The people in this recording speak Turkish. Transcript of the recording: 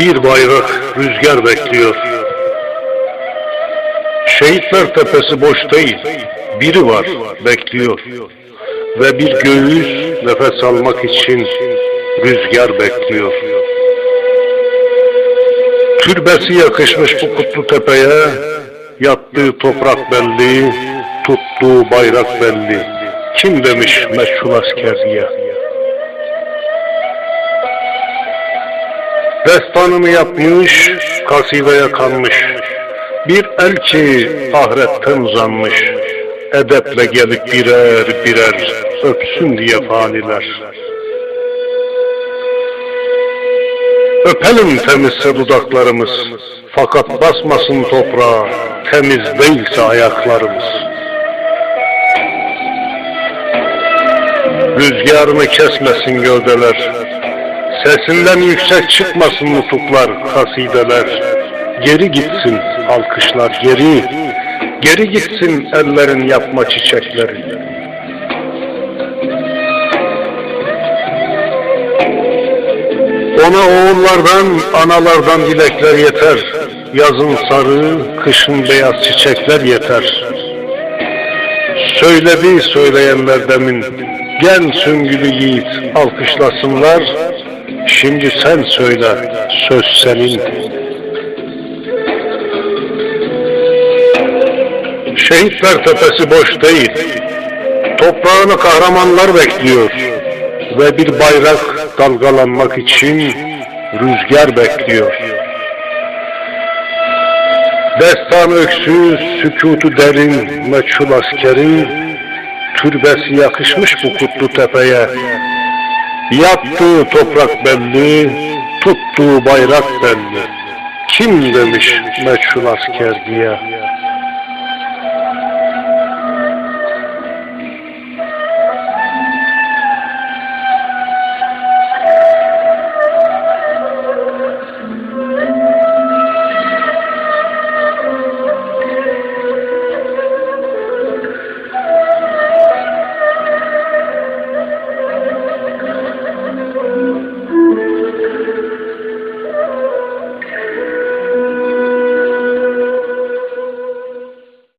Bir bayrak rüzgar bekliyor. Şehitler tepesi boş değil. Biri var bekliyor. Ve bir göğüs nefes almak için rüzgar bekliyor. Türbesi yakışmış bu kutlu tepeye, yattığı toprak belli, tuttuğu bayrak belli. Kim demiş meşhur asker diye. Destanını yapmış, kasideye kanmış. Bir el ki ahiretten uzanmış. Edeple gelip birer birer öpsün diye faniler. Öpelim temizse dudaklarımız. Fakat basmasın toprağa, temiz değilse ayaklarımız. Rüzgarını kesmesin gövdeler. Sesinden yüksek çıkmasın nutuklar, kasideler. Geri gitsin alkışlar geri. Geri gitsin ellerin yapma çiçekleri. Ona oğullardan, analardan dilekler yeter. Yazın sarı, kışın beyaz çiçekler yeter. Söyledi söyleyenler demin, gel süngülü yiğit alkışlasınlar. Şimdi sen söyle, söz senin. Şehitler tepesi boş değil. Toprağını kahramanlar bekliyor. Ve bir bayrak dalgalanmak için rüzgar bekliyor. Destan öksüz, sükutu derin, meçhul askerin, türbesi yakışmış bu kutlu tepeye. Yattığı toprak belli, tuttuğu bayrak belli. Kim demiş meçhul asker diye.